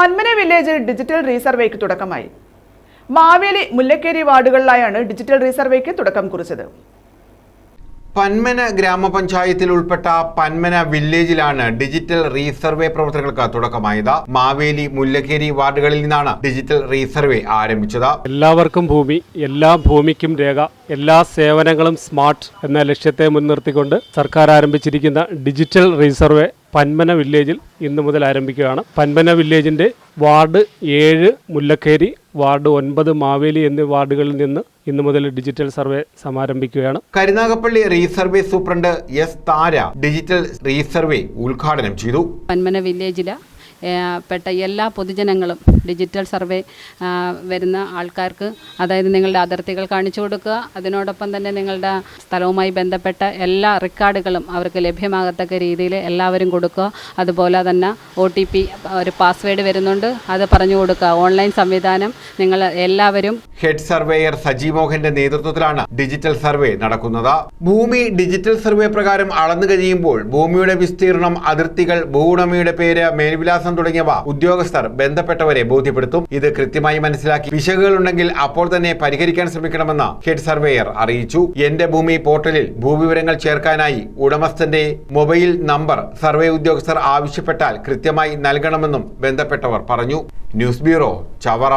പന്മന വില്ലേജിൽ ഡിജിറ്റൽ റീസർവേക്ക് തുടക്കമായി. മാവേലി മുല്ലക്കേരി വാർഡുകളിലായാണ് ഡിജിറ്റൽ റീസർവേക്ക് തുടക്കം കുറിച്ചത്. പന്മന ഗ്രാമപഞ്ചായത്തിൽ ഉൾപ്പെട്ട പന്മന വില്ലേജിലാണ് ഡിജിറ്റൽ റീസർവേ പ്രവർത്തനങ്ങൾക്ക് തുടക്കമായത്. മാവേലി മുല്ലക്കേരി വാർഡുകളിൽ നിന്നാണ് ഡിജിറ്റൽ റീസർവേ ആരംഭിച്ചത്. എല്ലാവർക്കും ഭൂമി എല്ലാ ഭൂമിക്കും രേഖ എല്ലാ സേവനങ്ങളും സ്മാർട്ട് എന്ന ലക്ഷ്യത്തെ മുൻനിർത്തിക്കൊണ്ട് സർക്കാർ ആരംഭിച്ചിരിക്കുന്ന ഡിജിറ്റൽ റീസർവേ പന്മന വില്ലേജിൽ ഇന്ന് മുതൽ ആരംഭിക്കുകയാണ്. പന്മന വില്ലേജിന്റെ വാർഡ് ഏഴ് മുല്ലക്കേരി വാർഡ് ഒൻപത് മാവേലി എന്നീ വാർഡുകളിൽ നിന്ന് ഇന്ന് മുതൽ digital survey സമാരംഭിക്കുകയാണ്. Karunagappally resurvey superintendent S Thara digital resurvey ഉദ്ഘാടനം ചെയ്തു. പന്മന വില്ലേജിലെ പെട്ട എല്ലാ പൊതുജനങ്ങളും ഡിജിറ്റൽ സർവേ വരുന്ന ആൾക്കാർക്ക് അതായത് നിങ്ങളുടെ അതിർത്തികൾ കാണിച്ചു കൊടുക്കുക. അതിനോടൊപ്പം തന്നെ നിങ്ങളുടെ സ്ഥലവുമായി ബന്ധപ്പെട്ട എല്ലാ റെക്കോർഡുകളും അവർക്ക് ലഭ്യമാകത്തക്ക രീതിയിൽ എല്ലാവരും കൊടുക്കുക. അതുപോലെ തന്നെ ഒ ടി പി ഒരു പാസ്വേഡ് വരുന്നുണ്ട്. അത് പറഞ്ഞു കൊടുക്കുക. ഓൺലൈൻ സംവിധാനം നിങ്ങൾ എല്ലാവരും ഹെഡ് സർവേയർ സജി മോഹന്റെ നേതൃത്വത്തിലാണ് ഡിജിറ്റൽ സർവേ നടക്കുന്നത്. ഭൂമി ഡിജിറ്റൽ സർവേ പ്രകാരം അളന്നു കഴിയുമ്പോൾ ഭൂമിയുടെ വിസ്തീർണം അതിർത്തികൾ ഭൂവുടമയുടെ പേര് മേൽവിലാസം തുടങ്ങിയവ ഉദ്യോഗസ്ഥർ ബന്ധപ്പെട്ടവരെ ബോധ്യപ്പെടുത്തും. ഇത് കൃത്യമായി മനസ്സിലാക്കി പിശകുകൾ ഉണ്ടെങ്കിൽ അപ്പോൾ തന്നെ പരിഹരിക്കാൻ ശ്രമിക്കണമെന്ന് ഹെഡ് സർവേയർ അറിയിച്ചു. എന്റെ ഭൂമി പോർട്ടലിൽ ഭൂവിവരങ്ങൾ ചേർക്കാനായി ഉടമസ്ഥന്റെ മൊബൈൽ നമ്പർ സർവേ ഉദ്യോഗസ്ഥർ ആവശ്യപ്പെട്ടാൽ കൃത്യമായി നൽകണമെന്നും ബന്ധപ്പെട്ടവർ പറഞ്ഞു. News bureau Chavara.